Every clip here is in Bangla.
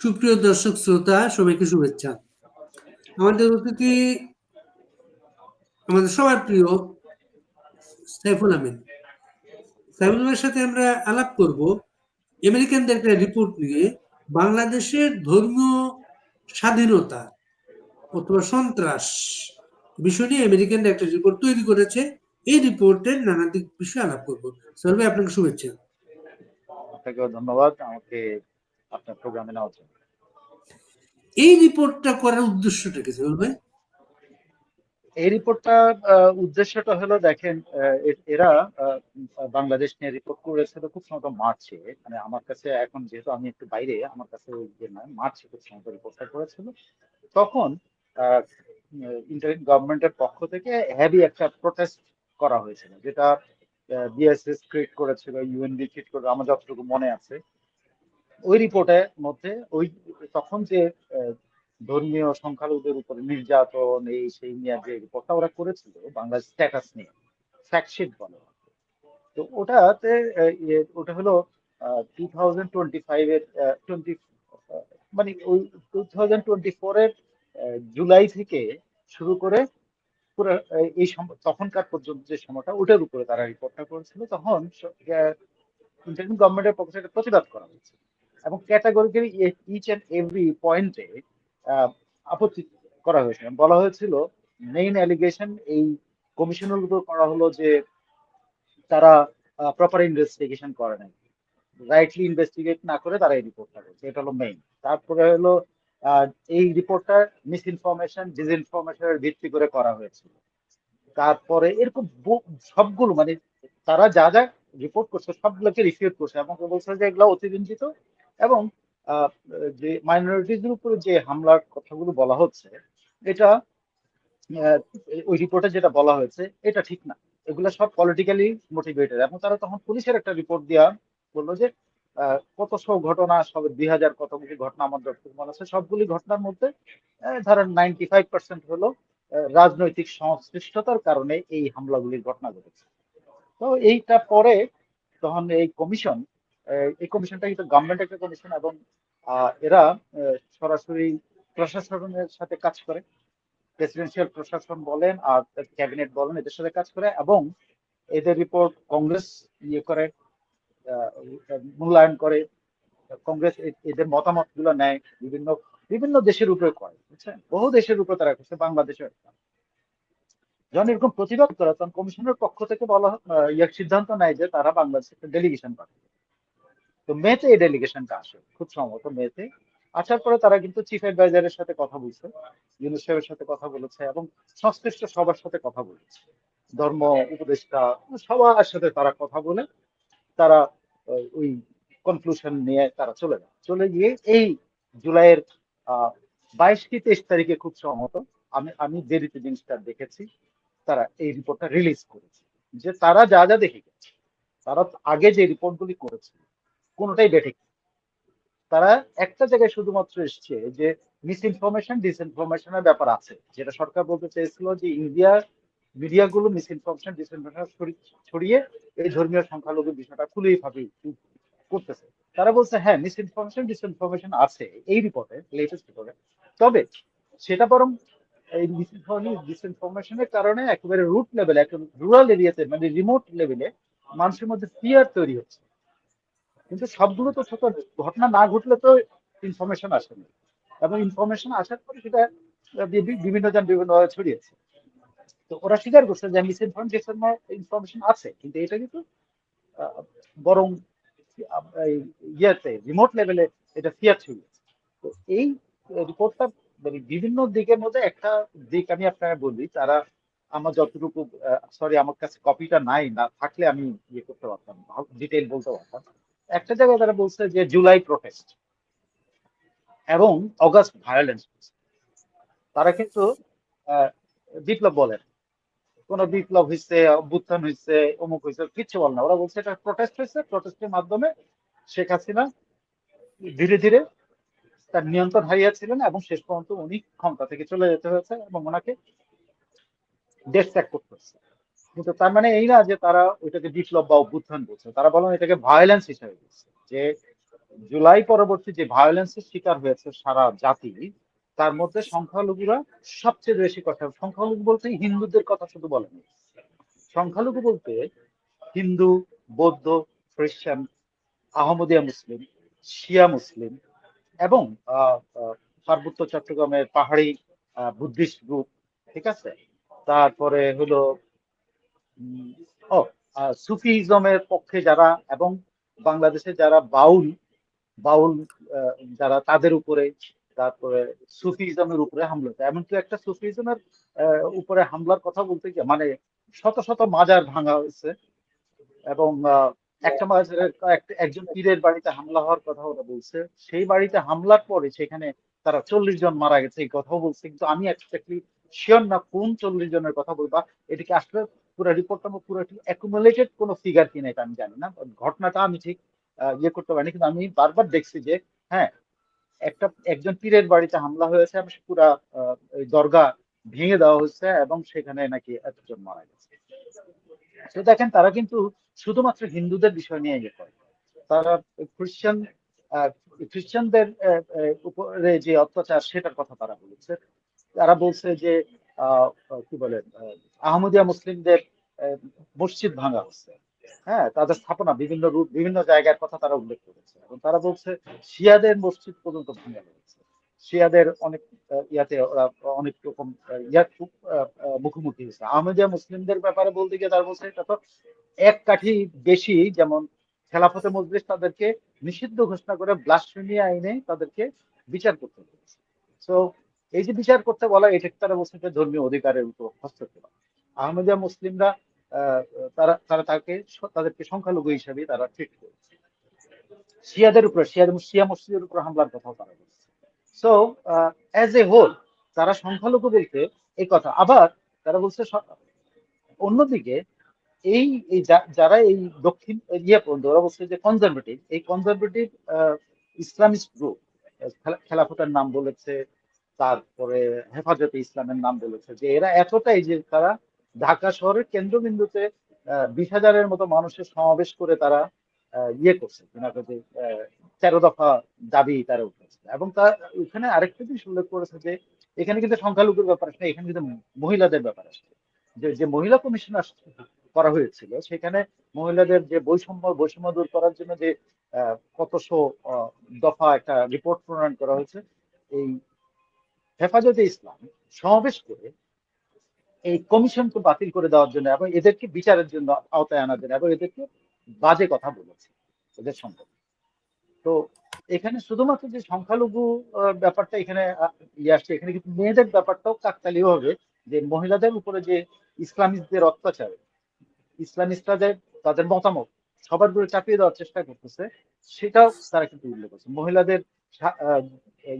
সুপ্রিয় দর্শক, শ্রোতা, সবাইকে শুভেচ্ছা। আমাদের অতিথি আমাদের সবার প্রিয় সাইফুল আমিন। সাইফুল আমিনের সাথে আমরা আলাপ করব আমেরিকানদের একটা রিপোর্ট নিয়ে বাংলাদেশের ধর্মীয় স্বাধীনতা অথবা সন্ত্রাস বিষয় নিয়ে আমেরিকানরা একটা রিপোর্ট তৈরি করেছে। এই রিপোর্টের নানা দিক বিষয়ে আলাপ করব। সাইফুল আপনাকে শুভেচ্ছা। ধন্যবাদ। আমাকে আপনার প্রোগ্রামে নেওয়ার জন্য। এই রিপোর্টটা করার উদ্দেশ্যটা কি ভাই? এই রিপোর্টটা উদ্দেশ্যটা হলো দেখেন এরা আহ, বাংলাদেশ নিয়ে রিপোর্ট করেছিল খুব সম্ভবত মার্চে। মানে আমার কাছে এখন যেহেতু আমি একটু বাইরে আমার কাছে ওই যে নয় মার্চে খুব সম্ভবত রিপোর্টটা করেছিল। তখন ইন্টারিম গভর্নমেন্টের পক্ষ থেকে হেভি একটা প্রোটেস্ট করা হয়েছিল যেটা বিএসএস ক্রিয়েট করেছিল ইউএনবি ক্রিয়েট করে আমার যতটুকু মনে আছে। ওই রিপোর্টের মধ্যে ওই তখন যে ধর্মীয় সংখ্যালঘুদের উপরে নির্যাতন, এই সেই নিয়ে যে রিপোর্টটা ওরা করেছিল বাংলাদেশ স্ট্যাটাস নিয়ে ফ্যাক্টশিট বলে তো ওটাতে ওটা হলো টু থাউজেন্ড টোয়েন্টি ফাইভের টোয়েন্টি মানে ওই টু থাউজেন্ড টোয়েন্টি ফোরের জুলাই থেকে শুরু করে পুরো এই তখনকার পর্যন্ত যে সময়টা, ওটার উপরে তারা রিপোর্টটা করেছিল। তখন ইন্টারনেট গভর্নমেন্টের পক্ষ থেকে প্রতিবাদ করা হয়েছে। এবং ক্যাটাগরিক্যালি ইচ এন্ড এভরি পয়েন্টে আপত্তি করা হয়েছিল বলা হয়েছিল মেইন অ্যালিগেশন এই কমিশনের উপর করা হলো যে তারা প্রপার ইনভেস্টিগেশন করে নাই। রাইটলি ইনভেস্টিগেট না করে তারা এই রিপোর্টটা করছে। এটা হলো মেইন তারপরে হলো এই রিপোর্টটা মিস ইনফরমেশন ডিসইনফরমেশনের ভিত্তি করে করা হয়েছিল তারপরে এরকম সবগুলো মানে তারা যা যা রিপোর্ট করছে, সবগুলোকে রিফিউট করছে। এবং বলছে যে এগুলো অতিরঞ্জিত এবং যে মাইনরিটিজের উপরে যে হামলার কথাগুলো বলা হচ্ছে, এটা ওই রিপোর্টে যেটা বলা হয়েছে, এটা ঠিক না। এগুলো সব পলিটিক্যালি মোটিভেটেড এবং তারা তখন পুলিশের একটা রিপোর্ট দেওয়া বলল যে কত সব ঘটনা, সব দুই হাজার কতগুলি ঘটনা আমার যতটুকু মনে আছে সবগুলি ঘটনার মধ্যে ধরেন নাইনটি ফাইভ পার্সেন্ট হলো রাজনৈতিক সংশ্লিষ্টতার কারণে এই হামলাগুলির ঘটনা ঘটেছে। তো এইটা পরে তখন এই কমিশন এই কমিশনটা কিন্তু গভর্নমেন্ট একটা কমিশন এবং এরা সরাসরি প্রশাসনের সাথে কাজ করে। প্রেসিডেন্সিয়াল প্রশাসন বলেন আর ক্যাবিনেট বলেন, এদের সাথে কাজ করে এবং এদের রিপোর্ট কংগ্রেস ইয়ে করে মূল্যায়ন করে। কংগ্রেস এদের মতামতগুলো নেয়, বিভিন্ন বিভিন্ন দেশের উপরে করে, বুঝছেন? বহু দেশের উপরে তারা করছে বাংলাদেশে যখন এরকম প্রতিবাদ করে, তখন কমিশনের পক্ষ থেকে বলা ইয়ে সিদ্ধান্ত নেয় যে তারা বাংলাদেশে ডেলিগেশন পাঠাবে। তো মেতে এই ডেলিগেশনটা আসে, খুব সম্ভবত মেতে। আসার পরে তারা কিন্তু চিফ অ্যাডভাইজারের সাথে কথা বলছে, ইউনুস সাহেবের সাথে কথা বলেছে এবং সংশ্লিষ্ট সবার সাথে কথা বলেছে। ধর্ম, উপদেষ্টা, সবার সাথে তারা কথা বলে, তারা ওই কনক্লুশন নিয়ে তারা চলে যায়। চলে গিয়ে এই জুলাইয়ের বাইশ কি তেইশ তারিখে খুব সম্ভবত, আমি আমি দেরিতে জিনিসটা দেখেছি, তারা এই রিপোর্টটা রিলিজ করেছে। যে তারা যা যা দেখে গেছে, তারা আগে যে রিপোর্টগুলি করেছে কোনোটাই বেঠিক। তারা একটা জায়গায় শুধুমাত্র এসছে যে মিস ইনফরমেশন ডিসইনফরমেশনের ব্যাপার আছে। যেটা সরকার বলতে চেয়েছিল যে ইন্ডিয়া মিডিয়াগুলো মিস ইনফরমেশন ডিসইনফরমেশন ছড়িয়ে এই ধর্মীয় সংখ্যালঘু বিষয়টা খুলেই ভাবে করতেছে। তারা বলছে হ্যাঁ মিস ইনফরমেশন ডিসইনফরমেশন আছে এই রিপোর্টে লেটেস্ট রিপোর্টে তবে সেটা বরং এই মিস ডিসইনফরমেশনের কারণে একেবারে রুট লেভেলে একদম রুরাল এরিয়াতে মানে রিমোট লেভেলে মানুষের মধ্যে ফিয়ার তৈরি হচ্ছে। কিন্তু সবগুলো তো ছোট ঘটনা না ঘটলে তো ইনফরমেশন আসে না। এবং ইনফরমেশন আসার পরে সেটা বিভিন্ন জন বিভিন্নভাবে ছড়িয়েছে। তো ওরা স্বীকার করছে যে মিস ইনফরমেশন ইনফরমেশন আছে, কিন্তু এটা কিন্তু বরং ইয়েতে রিমোট লেভেলে এটা ফিয়ার ছড়িয়েছে। তো এই রিপোর্টটা মানে বিভিন্ন দিকের মধ্যে একটা দিক আমি আপনাকে বলি, তারা আমার যতটুকু সরি আমার কাছে কপিটা নাই, না থাকলে আমি ইয়ে করতে পারতাম ডিটেল বলতে পারতাম। একটা জায়গায় তারা বলছে যে জুলাই প্রোটেস্ট এবং অগাস্ট ভায়োলেন্স তারা কিন্তু বিপ্লব বলেন কোন বিপ্লব হয়েছে, অভ্যুত্থান হয়েছে, অমুক হয়েছে, কিচ্ছু বল না। ওরা বলছে এটা প্রোটেস্ট হয়েছে প্রোটেস্টের মাধ্যমে শেখ হাসিনা ধীরে ধীরে তার নিয়ন্ত্রণ হারিয়েছিলেন এবং শেষ পর্যন্ত উনি ক্ষমতা থেকে চলে যেতে হয়েছে এবং ওনাকে দেশ ত্যাগ করতে হচ্ছে কিন্তু তার মানে এই না যে তারা ওইটাকে বিপ্লব বা অভ্যুত্থান বলছে। তারা বলেন এটাকে ভায়োলেন্স হিসেবে বলছে। যে জুলাই পরবর্তী যে ভায়োলেন্সের শিকার হয়েছে সারা জাতি, তার মধ্যে সংখ্যালঘুরা সবচেয়ে বেশি কথা, সংখ্যালঘু বলতে হিন্দুদের কথা শুধু বলেনি। সংখ্যালঘু বলতে হিন্দু, বৌদ্ধ, খ্রিস্টান, আহমদিয়া মুসলিম, শিয়া মুসলিম এবং পার্বত্য চট্টগ্রামের পাহাড়ি বুদ্ধিস্ট গ্রুপ ঠিক আছে? তারপরে হলো সুফিজমের পক্ষে যারা এবং বাংলাদেশে যারা বাউল বাউল যারা তাদের উপরে, তারপরে সুফিজমের উপরে হামলা হচ্ছে এমনকি একটা সুফিজমের উপরে হামলার কথা বলতে গিয়ে মানে শত শত মাজার ভাঙা হয়েছে এবং একটা মাজারের একজন পীরের বাড়িতে হামলা হওয়ার কথা ওরা বলছে। সেই বাড়িতে হামলার পরে সেখানে তারা চল্লিশ জন মারা গেছে, এই কথাও বলছে। কিন্তু আমি এক্স্যাক্টলি শিওর না কোন চল্লিশ জনের কথা বলবা এটাকে আসলে পুরো রিপোর্টটা পুরো অ্যাকুমুলেটেড কোনো ফিগার কিনা এটা আমি জানি না ঘটনাটা আমি ঠিক ইয়ে করতে পারিনি, কিন্তু আমি বারবার দেখছি যে হ্যাঁ একটা, একজন পীরের বাড়িতে হামলা হয়েছে এবং পুরা দরগা ভেঙে দেওয়া হয়েছে এবং সেখানে নাকি এতজন মারা গেছে। তো দেখেন, তারা কিন্তু শুধুমাত্র হিন্দুদের বিষয় নিয়ে ইয়ে করে। তারা খ্রিস্টান খ্রিস্টানদের উপরে যে অত্যাচার, সেটার কথা তারা বলেছে। তারা বলছে যে কি বলে আহ, আহমদিয়া মুসলিমদের মসজিদ ভাঙা হচ্ছে হ্যাঁ তাদের স্থাপনা বিভিন্ন রূপ বিভিন্ন জায়গার কথা তারা উল্লেখ করেছে। এবং তারা বলছে শিয়াদের মসজিদ পর্যন্ত ভাঙা হয়েছে। শিয়াদের অনেক ইয়াতে ওরা অনেক রকম ইয়ার খুব মুখোমুখি হয়েছে। আহমদিয়া মুসলিমদের ব্যাপারে বলতে গিয়ে তারা বলছে এটা তো এক কাঠি বেশি যেমন খেলাফতে মজলিস তাদেরকে নিষিদ্ধ ঘোষণা করে ব্লাসফেমি আইনে তাদেরকে বিচার করতে বলেছে তো এই যে বিচার করতে বলা এটা তারা বলছে ধর্মীয় অধিকারের উপর হস্তক্ষেপ? আহমদিয়া মুসলিমরা তারা তারা তাকে তাদেরকে সংখ্যালঘু হিসাবে তারা ট্রিট করেছে। শিয়াদের উপরে শিয়াদের শিয়া মসজিদের উপর হামলার কথাও তারা বলছে। সো অ্যাজ এ হোল তারা সংখ্যালঘু বলতে এই কথা, আবার তারা বলছে অন্যদিকে এই যারা এই দক্ষিণ ইয়ে পর্যন্ত, ওরা বলছে যে কনজারভেটিভ এই কনজারভেটিভ ইসলামিস্ট গ্রুপ খেলাফতের নাম বলেছে তারপরে হেফাজতে ইসলামের নাম বলেছে যে এরা এতটাই যে তারা ঢাকা শহরের কেন্দ্রবিন্দুতে বিশ হাজারের মতো মানুষের সমাবেশ করে তারা ইয়ে করছে যে তেরো দফা দাবি তারা উঠেছে। এবং তার এখানে আরেকটা জিনিস উল্লেখ করেছে যে এখানে কিন্তু সংখ্যালঘুর ব্যাপার আসছে, এখানে কিন্তু মহিলাদের ব্যাপার আসছে। যে যে মহিলা কমিশন করা হয়েছিল, সেখানে মহিলাদের যে বৈষম্য বৈষম্য দূর করার জন্য যে কতশো দফা একটা রিপোর্ট প্রণয়ন করা হয়েছে, এই হেফাজতে ইসলাম সমাবেশ করে এই কমিশনকে বাতিল করে দেওয়ার জন্য এবং এদেরকে বিচারের জন্য আওতায় আনার জন্য এবং এদেরকে বাজে কথা বলেছে এদের সম্পর্কে তো এখানে শুধুমাত্র যে সংখ্যালঘু ব্যাপারটা এখানে ইয়ে আসছে, এখানে কিন্তু মেয়েদের ব্যাপারটাও কাকতালীয় হবে যে মহিলাদের উপরে যে ইসলামিস্টদের অত্যাচার ইসলামিস্টরা যে তাদের মতামত সবার উপরে চাপিয়ে দেওয়ার চেষ্টা করতেছে, সেটাও তারা কিন্তু উল্লেখ করছে। মহিলাদের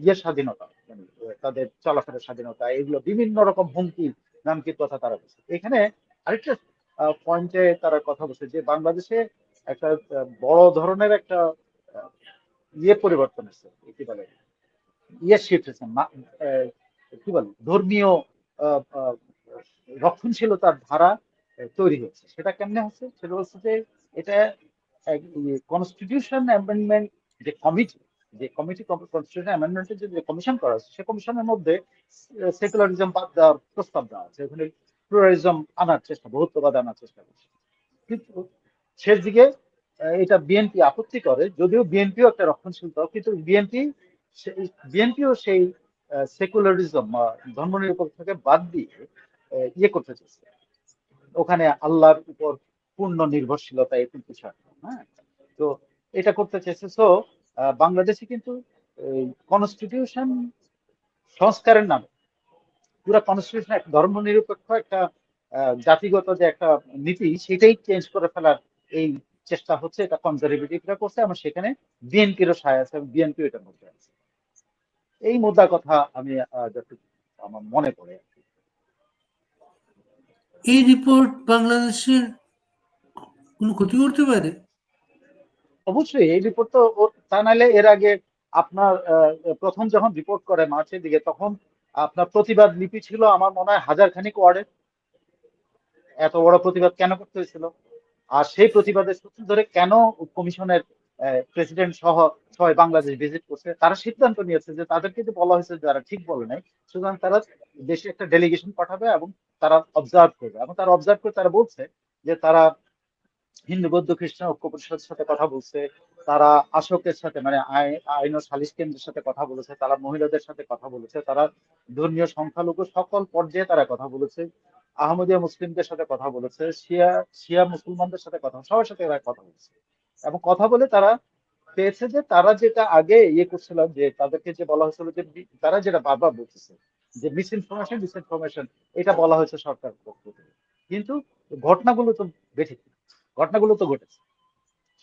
ইয়ের স্বাধীনতা মানে তাদের চলাফেরার স্বাধীনতা, এগুলো বিভিন্ন রকম হুমকি নামকির কথা তারা বলছে এখানে আরেকটা পয়েন্টে তারা কথা বলছে যে বাংলাদেশে একটা বড় ধরনের একটা ইয়ে পরিবর্তন এসেছে কি বলে ইয়ে শিফট হয়েছে কি বলে, ধর্মীয় রক্ষণশীলতার ধারা তৈরি হচ্ছে সেটা কেমনে হচ্ছে? সেটা হচ্ছে যে এটা কনস্টিটিউশন অ্যামেন্ডমেন্ট যে কমিটি যে কমিটি কনস্টিটিউশন অ্যামেন্ডমেন্টের যে কমিশন করা হচ্ছে সে কমিশনের মধ্যে সেকুলারিজম বাদ দেওয়ার প্রস্তাব দেওয়া আছে। ওখানে প্লুরালিজম আনার চেষ্টা, বহুত্ববাদ আনার চেষ্টা করছে। কিন্তু শেষ দিকে এটা বিএনপি আপত্তি করে, যদিও বিএনপিও একটা রক্ষণশীল দল, কিন্তু বিএনপি বিএনপিও সেই সেকুলারিজম ধর্মনিরপেক্ষতাকে বাদ দিয়ে ইয়ে করতে চাইছে। ওখানে আল্লাহর উপর পূর্ণ নির্ভরশীলতা এরকম কিছু হ্যাঁ? তো এটা করতে চেয়েছে সো বাংলাদেশে কিন্তু কনস্টিটিউশন সংস্কারের নামে পুরো কনস্টিটিউশন একটা ধর্ম নিরপেক্ষ একটা জাতিগত যে একটা নীতি, সেটাই চেঞ্জ করে ফেলার এই চেষ্টা হচ্ছে, এটা কনজারভেটিভরা করছে, এবং সেখানে বিএনপিরও সায় আছে, এবং বিএনপিও এটার মধ্যে আছে এই মুদ্রা কথা আমি আমার মনে পড়ে। এই রিপোর্ট বাংলাদেশের কোনো ক্ষতি করতে পারে অবশ্যই, এই রিপোর্ট তো তা নাহলে এর আগে আপনার প্রথম যখন রিপোর্ট করে মার্চের দিকে, তখন আপনার প্রতিবাদ লিপি ছিল আমার মনে হয় হাজার খানিক ওয়ার্ডের। এত বড় প্রতিবাদ কেন করতে হয়েছিল? আর সেই প্রতিবাদের সূত্র ধরে কেন কমিশনের প্রেসিডেন্ট সহ সবাই বাংলাদেশ ভিজিট করছে, তারা সিদ্ধান্ত নিয়েছে যে তাদেরকে যে বলা হয়েছে যারা ঠিক বলে নাই। সুতরাং তারা দেশে একটা ডেলিগেশন পাঠাবে এবং তারা অবজার্ভ করবে। এবং তারা অবজার্ভ করে তারা বলছে যে তারা হিন্দু, বৌদ্ধ, খ্রিস্টান, ঐক্য পরিষদের সাথে কথা বলছে, তারা আশোকের সাথে মানে আইন ও সালিশ কেন্দ্রের সাথে কথা বলেছে, তারা মহিলাদের সাথে কথা বলেছে, তারা ধর্মীয় সংখ্যালঘু সকল পর্যায়ে তারা কথা বলেছে, আহমদিয়া মুসলিমদের সাথে কথা বলেছে, শিয়া শিয়া মুসলমানদের সাথে কথা, সবার সাথে এরা কথা বলেছে। এবং কথা বলে তারা পেয়েছে যে তারা যেটা আগে ইয়ে করছিল যে তাদেরকে যে বলা হয়েছিল যে তারা যেটা বারবার বলতেছে, যে মিস ইনফরমেশন মিস ইনফরমেশন এটা বলা হয়েছে সরকার পক্ষ থেকে। কিন্তু ঘটনাগুলো তো বেঠিক ঘটনাগুলো তো ঘটেছে।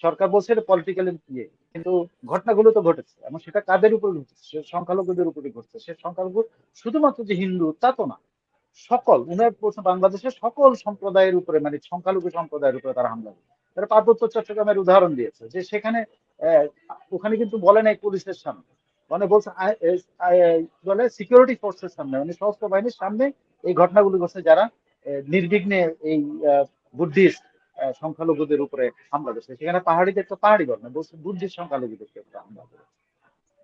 সরকার বলছে এটা পলিটিক্যাল ইয়ে কিন্তু ঘটনাগুলো তো ঘটেছে। এবং সেটা কাদের উপর ঘটেছে? সে সংখ্যালঘুদের উপরে ঘটছে। সে সংখ্যালঘু শুধুমাত্র যে হিন্দু, তা তো না। সকল, উনার প্রশ্ন, বাংলাদেশের সকল সম্প্রদায়ের উপরে মানে সংখ্যালঘু সম্প্রদায়ের উপরে তারা হামলা তারা পার্বত্য চট্টগ্রামের উদাহরণ দিয়েছে যে সেখানে ওখানে কিন্তু বলে নাই পুলিশের সামনে। মানে বলছে বলে সিকিউরিটি ফোর্সের সামনে মানে সশস্ত্র বাহিনীর সামনে এই ঘটনাগুলো ঘটছে যারা নির্বিঘ্নে এই বুদ্ধিস্ট সংখ্যালঘুদের উপরে হামলা করছে। সেখানে পাহাড়িদের তো পাহাড়ি বুদ্ধিস্ট সংখ্যালঘুদেরকে উপরে হামলা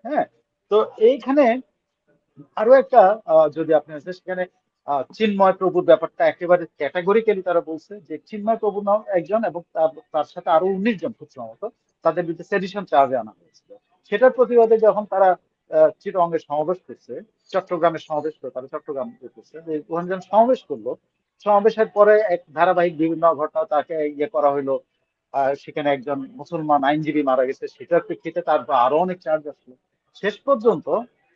হ্যাঁ তো এইখানে আরও একটা যদি আপনি আছে সেখানে চিন্ময় প্রভুর ব্যাপারটা একেবারে ক্যাটাগরিক্যালি তারা বলছে যে চিন্ময় প্রভু নাম একজন এবং তার- সাথে আরও উনিশ জন খুব সম্ভবত তাদের বিরুদ্ধে সেডিশন চার্জে আনা হয়েছিল। সেটার প্রতিবাদে যখন তারা চিটগাংয়ে সমাবেশ করছে চট্টগ্রামে সমাবেশ করে, তারা চট্টগ্রাম করছে ওখানে যখন সমাবেশ করল সমাবেশের পরে এক ধারাবাহিক বিভিন্ন ঘটনা তাকে ইয়ে করা আর সেখানে একজন মুসলমান আইনজীবী মারা গেছে। সেটার প্রেক্ষিতে তারপর আরও অনেক চার্জ আসলো। শেষ পর্যন্ত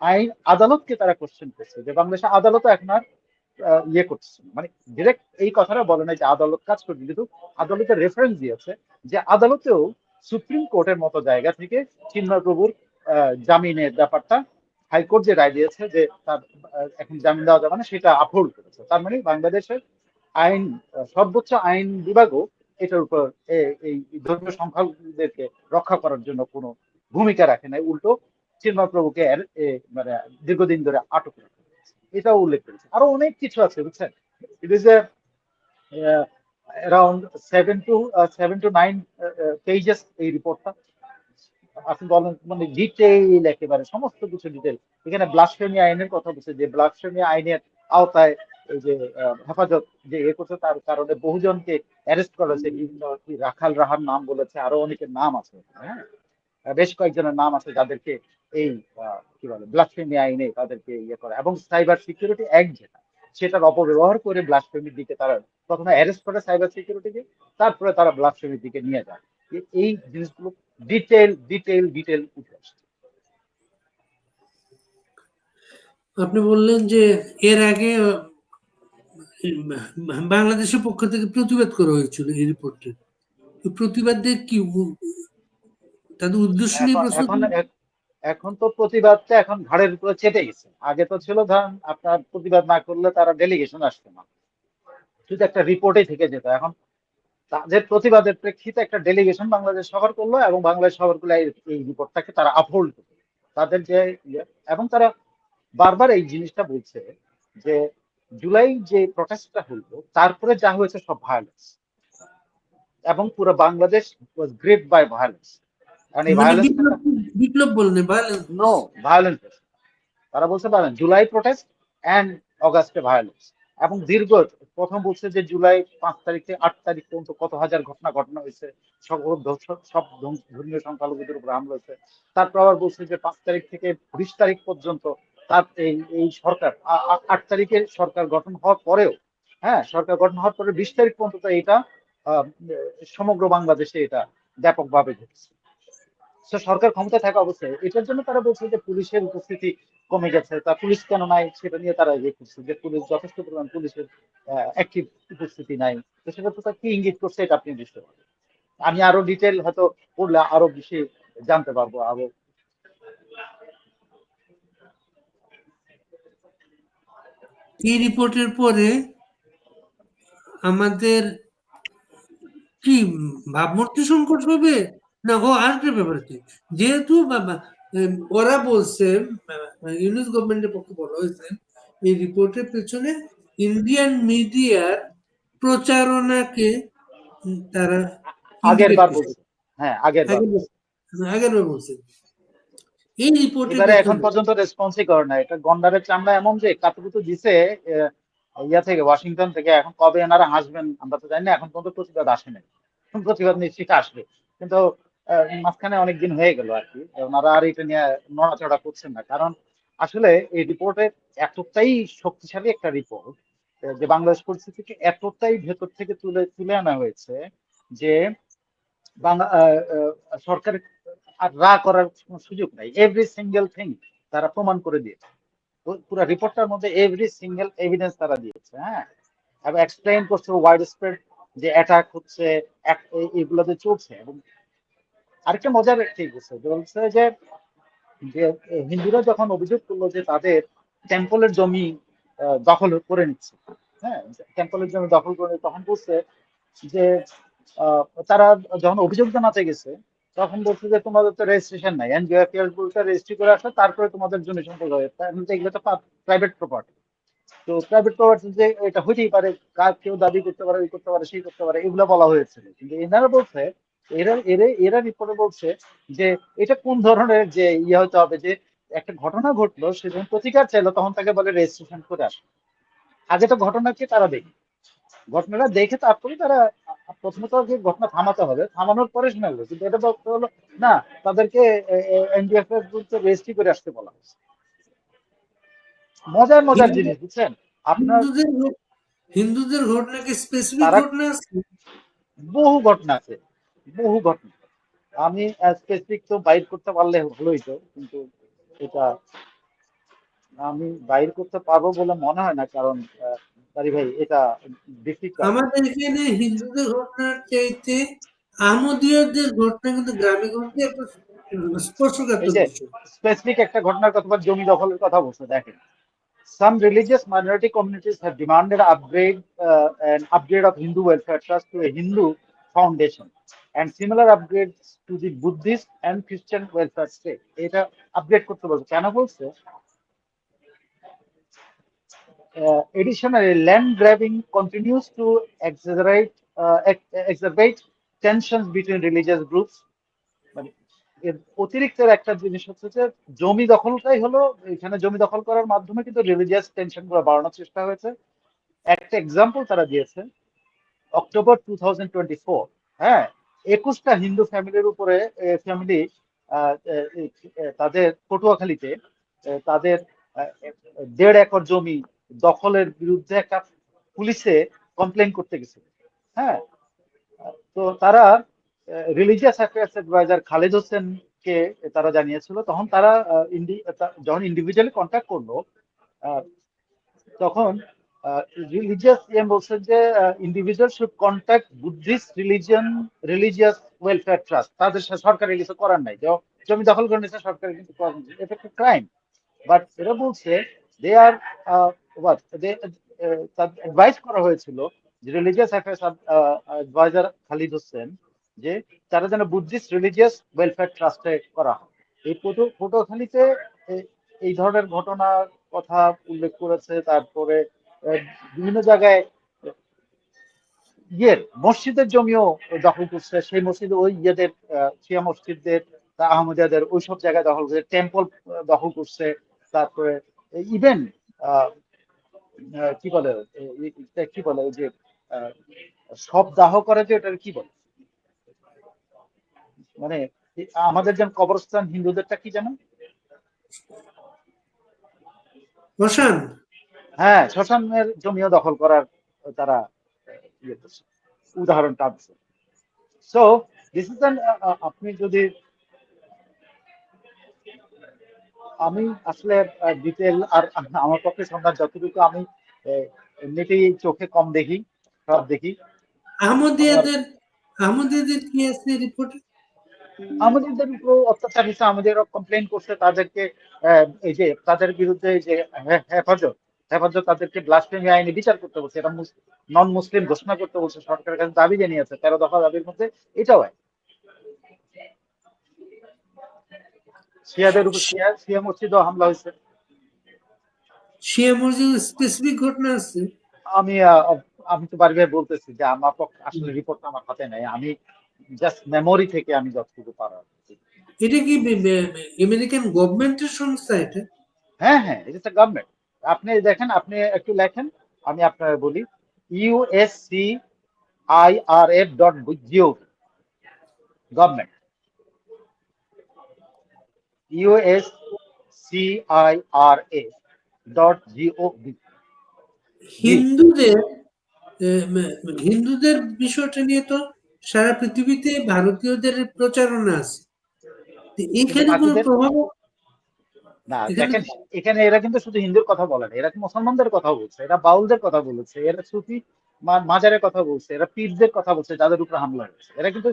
আইন আদালতকে তারা কোশ্চেন করছে যে বাংলাদেশে আদালত এখন আর ইয়ে করছে মানে ডিরেক্ট এই কথাটা বলে নাই যে আদালত কাজ করবে। কিন্তু আদালতের রেফারেন্স দিয়েছে যে আদালতেও সুপ্রিম কোর্টের মতো জায়গা থেকে চিন্ময় প্রভুর জামিনের ব্যাপারটা হাইকোর্ট যে রায় দিয়েছে যে তার এখন জামিন দেওয়া যাবে না, সেটা আপহোল্ড করেছে। তার মানে বাংলাদেশের আইন সর্বোচ্চ আইন বিভাগও এটার উপর এ- এই ধর্মীয় সংখ্যালঘুদেরকে রক্ষা করার জন্য কোনো ভূমিকা রাখে নাই। উল্টো চিন্ময় প্রভুকে মানে দীর্ঘদিন ধরে আটক রাখা। এটাও উল্লেখ করেছে। আরও অনেক কিছু আছে, বুঝছেন? It is around seven two seven two nine pages এই রিপোর্টটা আপনি বলেন মানে ডিটেইল একেবারে, সমস্ত কিছু ডিটেল এখানে ব্লাসফেমি আইনের কথা বলছে, যে ব্লাসফেমি আইনের আওতায় এই যে হেফাজত যে এ করছে, তার কারণে বহুজনকে অ্যারেস্ট করা হয়েছে। বিভিন্ন রাখাল রাহার নাম বলেছে, আরও অনেকের নাম আছে হ্যাঁ? বেশ কয়েকজনের নাম আছে যাদেরকে এই কি বলে ব্লাসফেমি আইনে তাদেরকে ইয়ে করে। এবং সাইবার সিকিউরিটি অ্যাক্ট যেটা, সেটার অপব্যবহার করে ব্লাসফেমির দিকে তারা প্রথমে অ্যারেস্ট করে সাইবার সিকিউরিটিকে তারপরে তারা ব্লাসফেমির দিকে নিয়ে যায়। এ- এই জিনিসগুলো ডিটেল ডিটেল ডিটেল উঠে আসছে। আপনি বললেন যে এর আগে বাংলাদেশের পক্ষ থেকে প্রতিবাদ করা হয়েছিল এই রিপোর্টে। প্রতিবাদের কি তাদের উদ্দেশ্য নিয়ে এখন প্রশ্ন এখন তো প্রতিবাদটা এখন ঘাড়ের উপরে চেপে গেছে। আগে তো ছিল ধরেন আপনার প্রতিবাদ না করলে তারা ডেলিগেশন আসতো না। শুধু একটা রিপোর্টে থেকে যেত। এখন তাদের প্রতিবাদের প্রেক্ষিতে একটা ডেলিগেশন বাংলাদেশ সফর করল এবং বাংলাদেশ সফর করলে এই- রিপোর্টটাকে তারা আপহোল্ড করল। তাদের যে ইয়ে, এবং তারা বারবার এই জিনিসটা বলছে যে জুলাই যে প্রটেস্টটা হলো তারপরে যা হয়েছে সব ভায়োলেন্স এবং পুরো Bangladesh was great by violence কারণ এই মানে ভায়োলেন্স বিপ্লব বিপ্লব বললেন violence। নো ভায়োলেন্স তারা বলছে পারেন জুলাই প্রোটেস্ট অ্যান্ড অগাস্টে ভায়োলেন্স এবং দীর্ঘ প্রথম বলছে যে জুলাই পাঁচ তারিখ আট তারিখ পর্যন্ত কত হাজার ঘটনা ঘটনা হয়েছে, সব সব ধর্মীয় সংখ্যালঘুদের উপর হামলা হয়েছে। তারপর আবার বলছে যে পাঁচ তারিখ থেকে বিশ তারিখ পর্যন্ত তার এই এই সরকার আট তারিখে সরকার গঠন হওয়ার পরেও হ্যাঁ সরকার গঠন হওয়ার পরে বিশ তারিখ পর্যন্ত এটা সমগ্র বাংলাদেশে এটা ব্যাপকভাবে ঘটেছে। সরকার ক্ষমতা থাকা অবস্থায়, এটার জন্য তারা বলছে যে পুলিশের উপস্থিতি কমে গেছে। তা পুলিশ কেন নাই সেটা নিয়ে তারা ইয়ে করছে যে পুলিশ, যথেষ্ট পরিমাণ পুলিশের অ্যাক্টিভ উপস্থিতি নাই। তো সেটা তো কি ইঙ্গিত করছে এটা আপনি বুঝতে পারবেন আমি আরও ডিটেল হয়তো পড়লে আরও বেশি জানতে পারব আরও। এই রিপোর্টের পরে আমাদের কি ভাবমূর্তি সংকট হবে? না ও আরেকটা ব্যাপার কি? যেহেতু ওরা বলছে ইউনিস গভর্নমেন্টের পক্ষে বলা হয়েছে এই রিপোর্টের পেছনে ইন্ডিয়ান মিডিয়ার প্রচারণাকে তারা আগের বার। বলছে। হ্যাঁ আগের বার। আগের বার বলছেন এই রিপোর্টে এখন পর্যন্ত রেসপন্সই করে না এটা গন্ডারের চামড়া এমন যে কাতুকুতু দিছে ইয়া থেকে ওয়াশিংটন থেকে এখন কবে এনারা হাসবেন আমরা তো জানি না এখন পর্যন্ত প্রতিবাদ আসে নাই। প্রতিবাদ নিশ্চিত আসবে। কিন্তু মাঝখানে অনেকদিন হয়ে গেল আর কি। ওনারা আর এটা নিয়ে নড়াচড়া করছেন না। কারণ আসলে এই রিপোর্টে এতটাই শক্তিশালী একটা রিপোর্ট যে বাংলাদেশ পরিস্থিতিকে এতটাই ভেতর থেকে তুলে তুলে আনা হয়েছে যে বাংলা সরকারের আর রা করার কোনো সুযোগ নাই। এভরি সিঙ্গেল থিং তারা প্রমাণ করে দিয়েছে। পুরো রিপোর্টটার মধ্যে এভরি সিঙ্গেল এভিডেন্স তারা দিয়েছে হ্যাঁ? এবং এক্সপ্লেইন করছে ওয়াইড স্প্রেড যে অ্যাটাক হচ্ছে এগুলোতে চলছে এবং আরেকটা মজার ঠিক বলছে যে বলছে যে হিন্দুরা যখন অভিযোগ করল যে তাদের টেম্পলের জমি আহ, দখল করে নিচ্ছে হ্যাঁ টেম্পলের জমি দখল করে তখন বলছে যে তারা যখন অভিযোগ জানাতে গেছে তখন বলছে যে তোমাদের তো রেজিস্ট্রেশন নাই এনজিও অ্যাফেয়ার্স বলতে রেজিস্ট্রি করে আসে তারপরে তোমাদের জমি সম্পর্ক হয় তার এগুলো তো প্রাইভেট প্রপার্টি তো প্রাইভেট প্রপার্টি যে এটা হইতেই পারে কার কেউ দাবি করতে পারে এই করতে পারে সেই করতে পারে এগুলো বলা হয়েছিল কিন্তু এনারা বলছে এরা এরা এরা রিপোর্টে বলছে যে এটা কোন ধরনের যে ইয়ে হতে হবে যে একটা ঘটনা ঘটলো সে যখন প্রতিকার চাইলো তখন তাকে বলে রেজিস্ট্রেশন করে আসে। আগে তো ঘটনাকে তারা দেখে। ঘটনাটা দেখে তারপরে তারা প্রথমত ঘটনা থামাতে হবে। থামানোর পরে শোনা গেলো কিন্তু এটা বলতে হলো না তাদেরকে এনডিএফএস বলতে রেজিস্ট্রি করে আসতে বলা হয়েছে। মজার মজার জিনিস বুঝছেন? আপনার হিন্দুদের হিন্দুদের ঘটনা কি স্পেসিফিক ঘটনা আছে? বহু ঘটনা আছে। বহু ঘটনা। আমি স্পেসিফিক তো বাইর করতে পারলে ভালোই তো কিন্তু এটা আমি বাইর করতে পারব বলে মনে হয় না কারণ বারি ভাই এটা আমাদের এখানে হিন্দুদের ঘটনার চাইতে ঘটনা কিন্তু গ্রামে গঞ্জে। স্পেসিফিক একটা ঘটনার কথা বা জমি দখলের কথা বলছে দেখেন। Some religious minority communities have demanded upgrade uh, an upgrade of Hindu welfare trust to a Hindu foundation and similar upgrades to the Buddhist and Christian welfare state. এটা আপগ্রেড করতে বলছে কেন বলছে uh, additionally, land grabbing continues to exaggerate, uh, ex- exacerbate tensions between religious groups. মানে এর অতিরিক্ত একটা জিনিস হচ্ছে যে জমি দখলটাই হলো এখানে জমি দখল করার মাধ্যমে কিন্তু রিলিজিয়াস টেনশনগুলো বাড়ানোর চেষ্টা হয়েছে একটা এক্সাম্পল তারা দিয়েছে অক্টোবর টু হ্যাঁ একুশটা হিন্দু ফ্যামিলির উপরে ফ্যামিলি তাদের পটুয়াখালীতে তাদের দেড় একর জমি দখলের বিরুদ্ধে একটা পুলিশে কমপ্লেন করতে গেছিল হ্যাঁ? তো তারা রিলিজিয়াস অ্যাফেয়ার্স অ্যাডভাইজার খালেদ হোসেনকে তারা জানিয়েছিল, তখন তারা যখন ইন্ডিভিজুয়ালি কন্ট্যাক্ট করল তখন রিলিজিয়াস ইয়ে বলছেন যে individual should contact Buddhist religion religious welfare trust তাদের সাথে সরকারের কিছু করার নাই। জমি দখল করে নিচ্ছে সরকারের কিন্তু। এটা একটা ক্রাইম বাট এরা বলছে দে আর অ্যাডভাইস করা হয়েছিল যে religious affairs adviser Khalid Hossain যে, তারা যেন বুদ্ধিস্ট রিলিজিয়াস ওয়েলফেয়ার ট্রাস্টে করা হয়। এই পটু পটুয়াখালীতে এই ধরনের ঘটনার কথা উল্লেখ করেছে। তারপরে বিভিন্ন জায়গায় ইয়ের, মসজিদের জমিও দখল করছে। সেই মসজিদ ওই ইয়েদের শিয়া মসজিদদের আহমদিয়াদের ওইসব জায়গায় দখল করছে। টেম্পল দখল করছে। তারপরে ইভেন কি বলে কি বলে যে সব দাহ করে যে ওটার কি বলে? মানে আমাদের যেমন কবরস্থান হিন্দুদেরটা কি জানো হ্যাঁ শ্মশানের জমিও দখল করার তারা ইয়ে করছে উদাহরণ টানছে। সো দিস ইজ আপনি যদি আমি আসলে ডিটেল আর আমার পক্ষে সন্ধান যতটুকু আমি এমনিতেই চোখে কম দেখি সব দেখি। আহমদিয়াদের আহমদিয়াদের কি আছে রিপোর্টে আমাদের উপর অত্যাচার হচ্ছে আমাদের কমপ্লেন করছে তাদেরকে এই যে তাদের বিরুদ্ধে যে হেফাজত হেফাজত তাদেরকে ব্লাসফেমি আইনে বিচার করতে বলছে এটা নন মুসলিম ঘোষণা করতে বলছে সরকারের কাছে দাবি জানিয়েছে তেরো দফা দাবির মধ্যে এটাও এক। শিয়াদের উপর শিয়া শিয়া মসজিদও হামলা হয়েছে। শিয়া মসজিদের স্পেসিফিক ঘটনা আছে? আমি আমি তো বারবার বলতেছি যে আমার পক্ষে আসলে রিপোর্ট আমার হাতে নাই আমি জাস্ট মেমোরি থেকে আমি যতটুকু পারা এটা কি আমেরিকান গভর্নমেন্টের সংস্থা এটা? হ্যাঁ হ্যাঁ এটা গভর্নমেন্ট আপনি দেখেন আপনি একটু লেখেন আমি আপনার বলি U S C I R F dot G O government U S C I R F dot G O V হিন্দুদের হিন্দুদের বিষয়টা নিয়ে তো সারা পৃথিবীতে ভারতীয়দের প্রচারণা আছে। এখানে কোনো প্রভাব না এখানে- দেখেন এখানে এরা কিন্তু শুধু হিন্দুর কথা বলে না এরা কি মুসলমানদের কথা বলছে এরা বাউলদের কথা বলেছে এরা সুফি মাজারের কথা বলছে এরা পীরদের কথা বলছে যাদের উপরে হামলা হয়েছে। এরা কিন্তু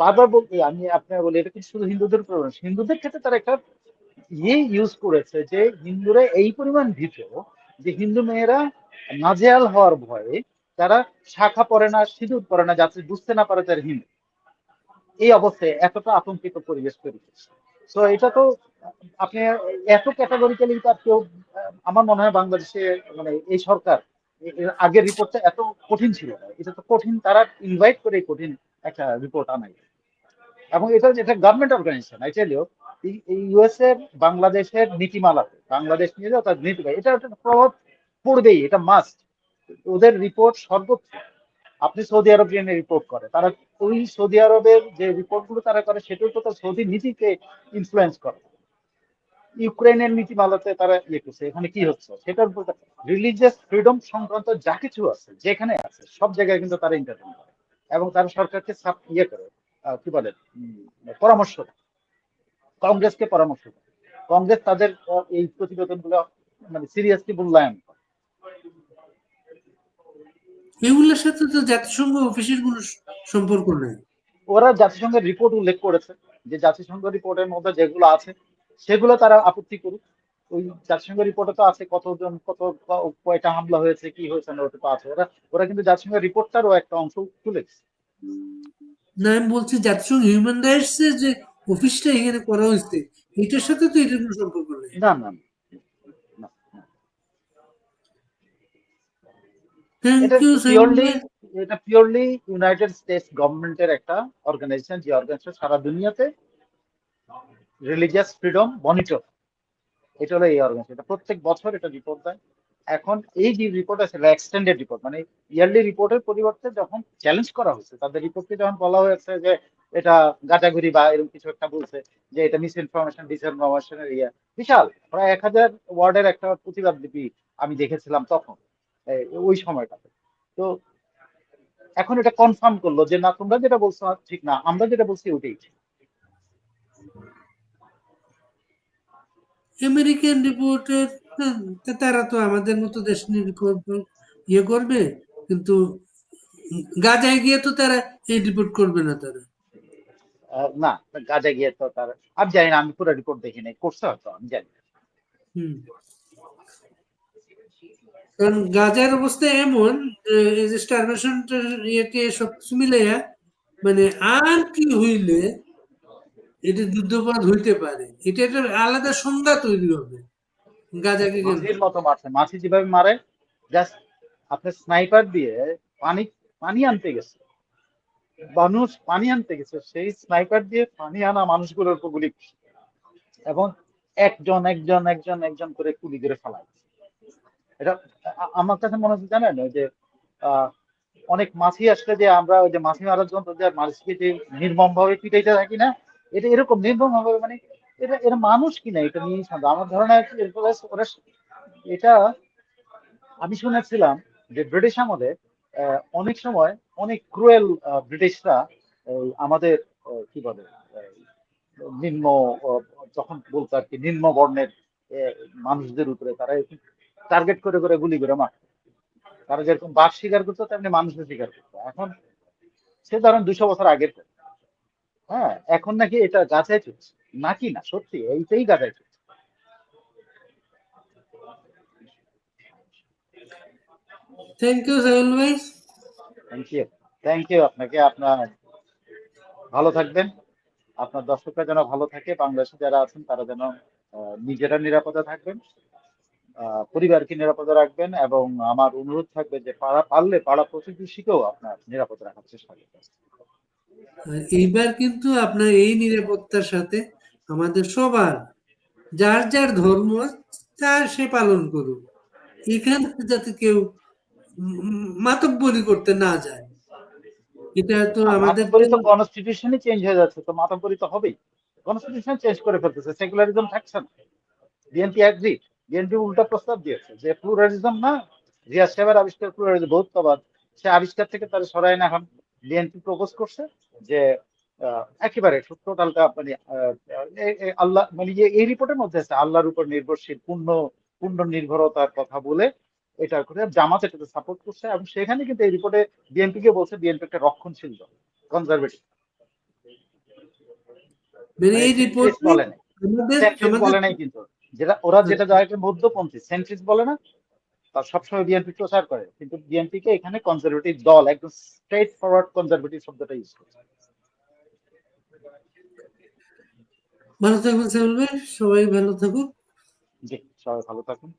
বারবার বলতে আমি আপনার বলি এটা কিন্তু শুধু হিন্দুদের উপর হিন্দুদের ক্ষেত্রে তারা একটা ইয়ে ইউজ করেছে যে হিন্দুরা এই পরিমাণ ভীত যে হিন্দু মেয়েরা নাজেয়াল হওয়ার ভয়ে তারা শাখা পরে না সিঁদুর পরে না যাতে বুঝতে না পারে তার হিন্দু। এই অবস্থায় এতটা আতঙ্কিত পরিবেশ তৈরি করছে তো এটা তো আপনি এত ক্যাটাগরিক্যালি তার কেউ, আমার মনে হয় বাংলাদেশে মানে এই সরকার আগের রিপোর্টটা এত কঠিন ছিল এটা তো কঠিন, তারা ইনভাইট করে কঠিন একটা রিপোর্ট আনাই এবং এটা এটা government organization I tell you USA বাংলাদেশের নীতিমালাতে, বাংলাদেশ নিয়ে যাও, তার নীতি, এটা একটা প্রভাব পড়বেই, এটা মাস্ট ওদের রিপোর্ট সর্বোচ্চ। আপনি সৌদি আরব নিয়ে রিপোর্ট করে, তারা ওই সৌদি আরবের যে রিপোর্টগুলো তারা করে, সেটাও তো সৌদি নীতিকে ইনফ্লুয়েন্স করে। ইউক্রেনের নীতিমালাতে তারা ইয়ে করছে। এখানে কি হচ্ছে? সেটার উপর রিলিজিয়াস ফ্রিডম সংক্রান্ত যা কিছু আছে যেখানে আছে সব জায়গায় কিন্তু তারা ইন্টারভিউ করে। এবং তারা সরকারকে সাপ ইয়ে করে কি বলে পরামর্শ কংগ্রেসকে পরামর্শ দেয়। কংগ্রেস তাদের এই প্রতিবেদনগুলো মানে সিরিয়াসলি মূল্যায়ন করে। এগুলোর সাথে তো জাতিসংঘ অফিসের কোনো সম্পর্ক নেই। ওরা জাতিসংঘের রিপোর্ট উল্লেখ করেছে যে জাতিসংঘ রিপোর্টের মধ্যে যেগুলো আছে সেগুলো তারা আপত্তি করুক। ওই জাতিসংঘ রিপোর্টে তো আছে কতজন কত কয়টা হামলা হয়েছে কি হয়েছে না ওটা তো আছে। ওরা ওরা কিন্তু জাতিসংঘ রিপোর্টটারও একটা অংশ তুলেছে। না আমি বলছি জাতিসংঘ হিউম্যান রাইটস এর যে অফিসটা এখানে করা হয়েছে এটার সাথে তো এটার কোনো সম্পর্ক নেই। না না এটা পিওরলি ইউনাইটেড স্টেটস গভর্নমেন্টের একটা অর্গানাইজেশন যে অর্গানাইজেশন সারা দুনিয়াতে রিলিজিয়াস ফ্রিডম মনিটর এটা হলো এই অর্গানাইজেশন এটা প্রত্যেক বছর এটা রিপোর্ট দেয়। এখন এই যে রিপোর্ট আছে এক্সটেন্ডেড রিপোর্ট মানে ইয়ারলি রিপোর্টের পরিবর্তে যখন চ্যালেঞ্জ করা হয়েছে, তাদের রিপোর্টকে যখন বলা হয়েছে যে এটা গাঁজাগুড়ি বা এরকম কিছু একটা বলছে, যে এটা মিস ইনফরমেশন ডিসইনফরমেশনের ইয়া, বিশাল। প্রায় এক হাজার ওয়ার্ডের একটা প্রতিবাদ লিপি আমি দেখেছিলাম তখন ওই সময়টাতে। তো এখন এটা কনফার্ম করল যে, না, তোমরা যেটা বলছো ঠিক না, আমরা যেটা বলছি ওটাই। আমেরিকান রিপোর্টের তারা তো আমাদের মতো দেশ ইয়ে করবে কিন্তু গাজায় গিয়ে তো তারা এই রিপোর্ট করবে না তারা না গাজা গিয়ে তো তার আমি জানি না আমি পুরো রিপোর্ট দেখি নাই করছে হয়তো আমি জানি না। কারণ গাজার অবস্থা এমন এই যে স্টারভেশন ইয়েতে সব কিছু মিলাইয়া মানে আর কি হইলে এটা যুদ্ধপরাধ হইতে পারে। এটা একটা আলাদা সংজ্ঞা তৈরি হবে। গাজাকে মতো মারছে। মাছি যেভাবে মারে জাস্ট আপনি স্নাইপার দিয়ে পানি পানি আনতে গেছে। মানুষ পানি আনতে গেছে। সেই স্নাইপার দিয়ে পানি আনা মানুষগুলোর উপর গুলি এবং একজন একজন একজন একজন করে গুলি করে ফেলায়। এটা আমার কাছে মনে হচ্ছে জানেন, ওই যে অনেক মাছি আসলে যে আমরা ওই যে মাছি মারার জন্য মাছিকে যে নির্মম ভাবে পিটাইতে থাকি না এটা এরকম নির্মম ভাবে মানে এটা, এরা মানুষ কিনা এটা নিয়ে সন্দেহ। আমার ধারণা এটা আমি শুনেছিলাম যে ব্রিটিশ আমলে অনেক সময় অনেক ক্রুয়েল ব্রিটিশরা আমাদের কি বলে নিম্ন যখন বলতো আর কি, নিম্ন বর্ণের মানুষদের উপরে তারা টার্গেট করে করে গুলি করে মারত। তারা যেরকম বাঘ শিকার করতো, তেমনি মানুষের শিকার করতো। এখন সে ধরেন দুশো বছর আগের কথা। হ্যাঁ এখন নাকি এটা গাছায় চলছে। নাকি না সত্যি এইটাই গাছায় চলছে। থ্যাংক ইউ সাইল ভাই থ্যাংক ইউ থ্যাংক ইউ আপনাকে আপনার ভালো থাকবেন। আপনার দর্শকরা যেন ভালো থাকে বাংলাদেশে যারা আছেন তারা যেন নিজেরা নিরাপদে থাকবেন আহ, পরিবারকে নিরাপদে রাখবেন এবং আমার অনুরোধ থাকবে যে পাড়া পারলে পাড়া প্রতিবেশীকেও আপনার নিরাপদে রাখার চেষ্টা করবেন। আর এইবার কিন্তু আপনার এই নিরাপত্তার সাথে আমাদের সবার যার যার ধর্ম তার সে পালন করুক। এখানে যাতে কেউ মাতব্বরি করতে না যায়। এটা তো আমাদের তো কনস্টিটিউশনই চেঞ্জ হয়ে যাচ্ছে তো মাতব্বরি তো হবেই। কনস্টিটিউশন চেঞ্জ করে ফেলতেছে সেকুলারিজম থাকছে না। বিএনপি অ্যাগ্রি বিএনপি উল্টা প্রস্তাব দিয়েছে যে প্লুরালিজম না রিয়াজ সাহেবের আবিষ্কার প্লুরালিজম বহুত্ববাদ সে আবিষ্কার থেকে তারা সরাই না এখন বিএনপি প্রপোজ করছে যে একেবারে টোটালটা মানে আল্লাহ মানে এই রিপোর্টের মধ্যে আছে আল্লাহর উপর নির্ভরশীল পূর্ণ পূর্ণ নির্ভরতার কথা বলে এটা করে জামাত এটাতে সাপোর্ট করছে এবং সেখানে কিন্তু এই রিপোর্টে বিএনপি কে বলছে বিএনপি একটা রক্ষণশীল দল কনজারভেটিভ মানে এই রিপোর্ট বলে নাই। কিন্তু। যেটা ওরা যেটা একটা মধ্যপন্থী সেন্ট্রিস্ট বলে না তার সবসময় বিএনপি প্রচার করে কিন্তু বিএনপি কে এখানে কনজারভেটিভ দল একদম স্ট্রেট ফরওয়ার্ড কনজারভেটিভ শব্দটা ইউজ করছে। ভালো থাকবেন সবাই ভালো থাকুক। জি সবাই ভালো থাকুন।